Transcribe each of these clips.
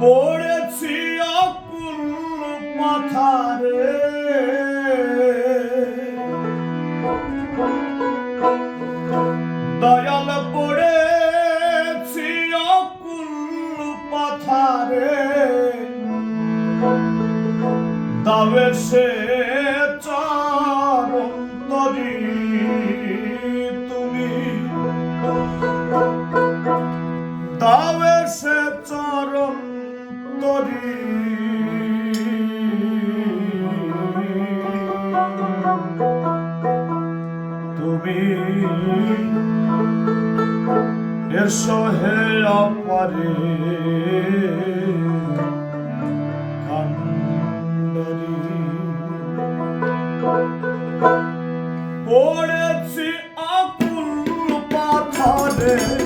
পড়েছি অকুল মাথারে। দয়াল পড়েছি অকুল পাথারে তবে সে সোহেল পারে। পড়েছি আকুল পাথারে।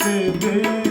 দেবে